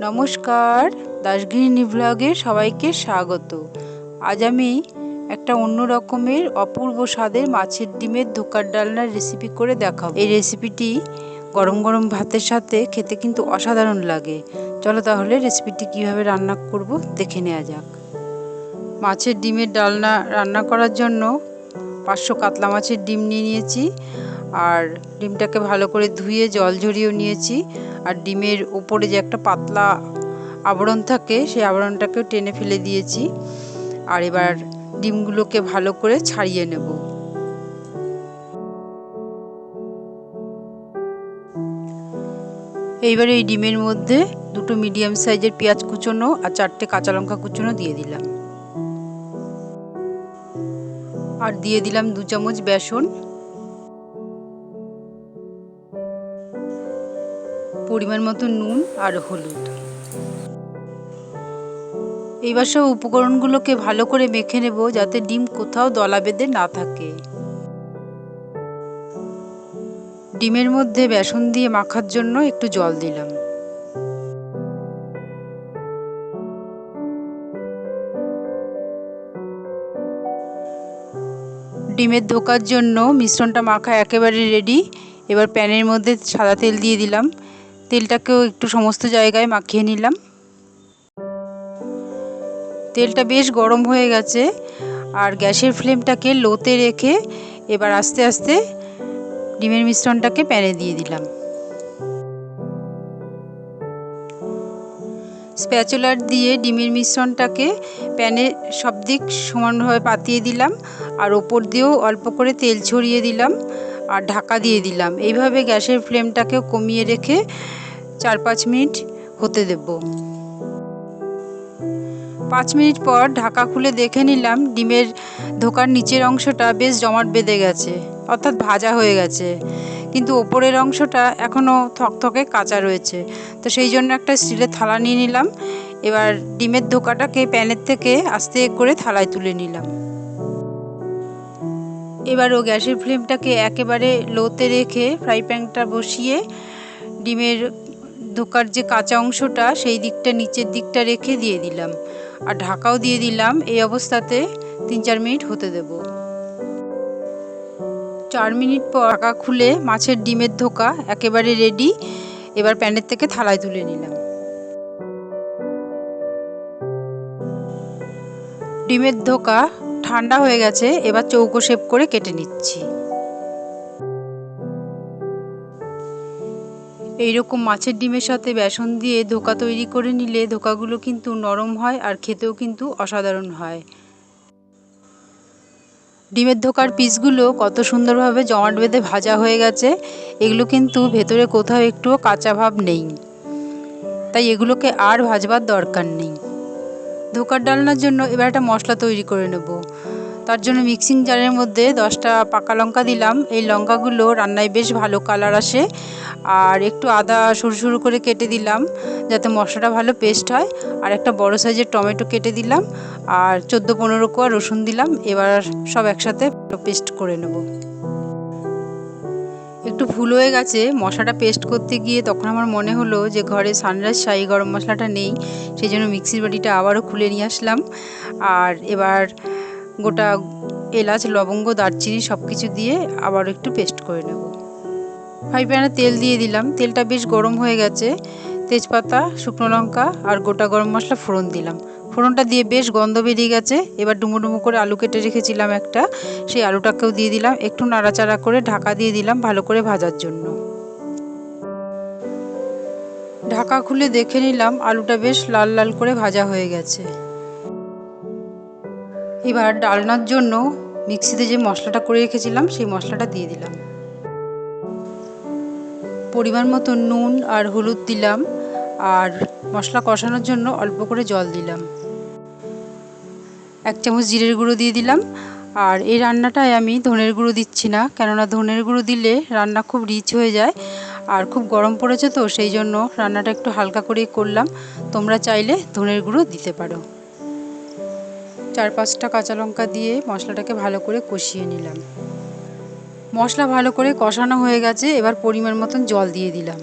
নমস্কার দাসগৃহিণী ব্লগে সবাইকে স্বাগত। আজ আমি একটা অন্য রকমের অপূর্ব স্বাদের মাছের ডিমের ধোকার ডালনার রেসিপি করে দেখাবো। এই রেসিপিটি গরম গরম ভাতের সাথে খেতে কিন্তু অসাধারণ লাগে। চলো তাহলে রেসিপিটি কীভাবে রান্না করব দেখে নেওয়া যাক। মাছের ডিমের ডালনা রান্না করার জন্য পাঁচশো কাতলা মাছের ডিম নিয়ে নিয়েছি। আর ডিমটাকে ভালো করে ধুয়ে জল ঝরিয়েও নিয়েছি। আর ডিমের উপরে যে একটা পাতলা আবরণ থাকে, সেই আবরণটাকেও টেনে ফেলে দিয়েছি। আর এবার ডিমগুলোকে ভালো করে ছাড়িয়ে নেব। এইবার এই ডিমের মধ্যে দুটো মিডিয়াম সাইজের পেঁয়াজ কুচোনো আর চারটে কাঁচা লঙ্কা কুচোনো দিয়ে দিলাম। আর দিয়ে দিলাম দু চামচ বেসন। পরিমাণ মতো নুন আর হলুদ। এইবার সব উপকরণগুলোকে ভালো করে মেখে নেব যাতে ডিম কোথাও দলা বেঁধে না থাকে। ডিমের মধ্যে বেসন দিয়ে মাখার জন্য একটু জল দিলাম। ডিমের ধোকার জন্য মিশ্রণটা মাখা একেবারে রেডি এবার প্যানের মধ্যে সাদা তেল দিয়ে দিলাম। তেলটাকেও একটু সমস্ত জায়গায় মাখিয়ে নিলাম। তেলটা বেশ গরম হয়ে গেছে আর গ্যাসের ফ্লেমটাকে লোতে রেখে এবার আস্তে আস্তে ডিমের মিশ্রণটাকে প্যানে দিয়ে দিলাম। স্প্যাচুলার দিয়ে ডিমের মিশ্রণটাকে প্যানে সব দিক সমানভাবে পাতিয়ে দিলাম আর ওপর দিয়েও অল্প করে তেল ছড়িয়ে দিলাম। আর ঢাকা দিয়ে দিলাম। এইভাবে গ্যাসের ফ্লেমটাকেও কমিয়ে রেখে চার পাঁচ মিনিট হতে দেব। পাঁচ মিনিট পর ঢাকা খুলে দেখে নিলাম ডিমের ধোকার নিচের অংশটা বেশ জমাট বেঁধে গেছে, অর্থাৎ ভাজা হয়ে গেছে। কিন্তু ওপরের অংশটা এখনও থকথকে কাঁচা রয়েছে। তো সেই জন্য একটা স্টিলের থালা নিয়ে নিলাম। এবার ডিমের ধোকাটাকে প্যানের থেকে আস্তে করে থালায় তুলে নিলাম। এবারও গ্যাসের ফ্লেমটাকে একেবারে লোতে রেখে ফ্রাই প্যানটা বসিয়ে ডিমের ধোকার যে কাঁচা অংশটা, সেই দিকটা নিচের দিকটা রেখে দিয়ে দিলাম। আর ঢাকাও দিয়ে দিলাম, এই অবস্থাতে তিন চার মিনিট হতে দেব। চার মিনিট পর ঢাকা খুলে মাছের ডিমের ধোকা একেবারে রেডি এবার প্যানের থেকে থালায় তুলে নিলাম। ডিমের ধোকা ঠান্ডা হয়ে গেছে, এবার চৌকো শেপ করে কেটে নিচ্ছি। এইরকম মাছের ডিমের সাথে বেসন দিয়ে ধোকা তৈরি করে নিলে ধোকাগুলো কিন্তু নরম হয় আর খেতেও কিন্তু অসাধারণ হয়। ডিমের ধোকার পিসগুলো কত সুন্দরভাবে জমাট বেঁধে ভাজা হয়ে গেছে, এগুলো কিন্তু ভেতরে কোথাও একটুও কাঁচা ভাব নেই। তাই এগুলোকে আর ভাজবার দরকার নেই। ধোকার ডালনার জন্য এবার একটা মশলা তৈরি করে নেব। তার জন্য মিক্সিং জারের মধ্যে দশটা পাকা লঙ্কা দিলাম। এই লঙ্কাগুলো রান্নায় বেশ ভালো কালার আসে। আর একটু আদা সরু সরু করে কেটে দিলাম, যাতে মশলাটা ভালো পেস্ট হয়। আর একটা বড় সাইজের টমেটো কেটে দিলাম। আর চোদ্দ পনেরো কোয়া রসুন দিলাম। এবার সব একসাথে পেস্ট করে নেব। একটু ভুল হয়ে গেছে, মশলাটা পেস্ট করতে গিয়ে তখন আমার মনে হলো যে ঘরে সানরাইজ শাহি গরম মশলাটা নেই সেই জন্য মিক্সির বাটিটা আবারও খুলে নিয়ে আসলাম। আর এবার গোটা এলাচ, লবঙ্গ, দারচিনি সব কিছু দিয়ে আবার একটু পেস্ট করে নেব। ফ্রাই প্যানে তেল দিয়ে দিলাম, তেলটা বেশ গরম হয়ে গেছে, তেজপাতা, শুকনো লঙ্কা আর গোটা গরম মশলা ফোড়ন দিলাম। ফোড়নটা দিয়ে বেশ গন্ধ বেরিয়ে গেছে। এবার ডুমো ডুমো করে আলু কেটে রেখেছিলাম একটা। সেই আলুটাকেও দিয়ে দিলাম। একটু নাড়াচাড়া করে ঢাকা দিয়ে দিলাম ভালো করে ভাজার জন্য। ঢাকা খুলে দেখে নিলাম আলুটা বেশ লাল লাল করে ভাজা হয়ে গেছে। এবার ডালনার জন্য মিক্সিতে যে মশলাটা করে রেখেছিলাম, সেই মশলাটা দিয়ে দিলাম। পরিমাণ মতো নুন আর হলুদ দিলাম। আর মশলা কষানোর জন্য অল্প করে জল দিলাম। এক চামচ জিরের গুঁড়ো দিয়ে দিলাম। আর এই রান্নাটায় আমি ধনের গুঁড়ো দিচ্ছি না, কেননা ধনের গুঁড়ো দিলে রান্না খুব রিচ হয়ে যায় আর খুব গরম পড়েছে তো, সেই জন্য রান্নাটা একটু হালকা করে করলাম। তোমরা চাইলে ধনের গুঁড়ো দিতে পারো। চার পাঁচটা কাঁচা লঙ্কা দিয়ে মশলাটাকে ভালো করে কষিয়ে নিলাম। মশলা ভালো করে কষানো হয়ে গেছে, এবার পরিমাণ মতন জল দিয়ে দিলাম।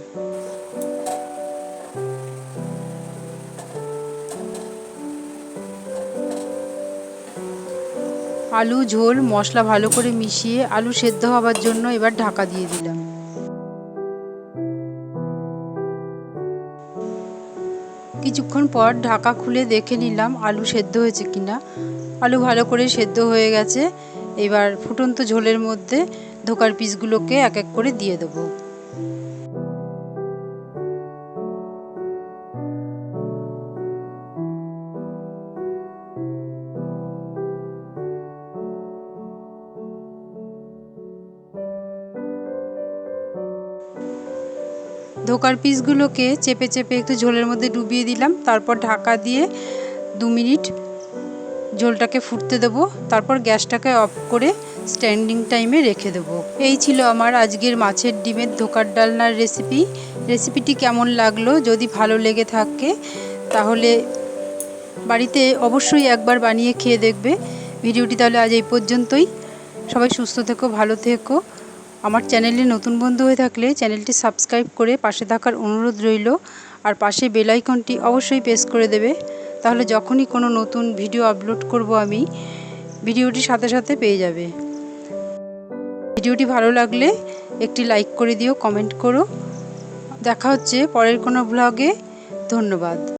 আলু, ঝোল, মশলা ভালো করে মিশিয়ে আলু সেদ্ধ হবার জন্য এবার ঢাকা দিয়ে দিলাম। কিছুক্ষণ পর ঢাকা খুলে দেখে নিলাম আলু সেদ্ধ হয়েছে কিনা। আলু ভালো করে সেদ্ধ হয়ে গেছে। এবার ফুটন্ত ঝোলের মধ্যে ধোকার পিসগুলোকে এক এক করে দিয়ে দেবো। ধোকার পিসগুলোকে চেপে চেপে একটু ঝোলের মধ্যে ডুবিয়ে দিলাম। তারপর ঢাকা দিয়ে দু মিনিট ঝোলটাকে ফুটতে দেবো। তারপর গ্যাসটাকে অফ করে স্ট্যান্ডিং টাইমে রেখে দেবো। এই ছিল আমার আজকের মাছের ডিমের ধোকার ডালনার রেসিপি। রেসিপিটি কেমন লাগল? যদি ভালো লেগে থাকে, তাহলে বাড়িতে অবশ্যই একবার বানিয়ে খেয়ে দেখবে। ভিডিওটি তাহলে আজ এই পর্যন্তই। সবাই সুস্থ থেকো, ভালো থেকো। আমার চ্যানেলে নতুন বন্ধু হয়ে থাকলে চ্যানেলটি সাবস্ক্রাইব করে পাশে থাকার অনুরোধ রইল, আর পাশে বেল আইকনটি অবশ্যই প্রেস করে দেবে। তাহলে যখনই কোনো নতুন ভিডিও আপলোড করব আমি, ভিডিওটি সাথে সাথে পেয়ে যাবে। ভিডিওটি ভালো লাগলে একটি লাইক করে দিও, কমেন্ট করো। দেখা হচ্ছে পরের কোনো ব্লগে। ধন্যবাদ।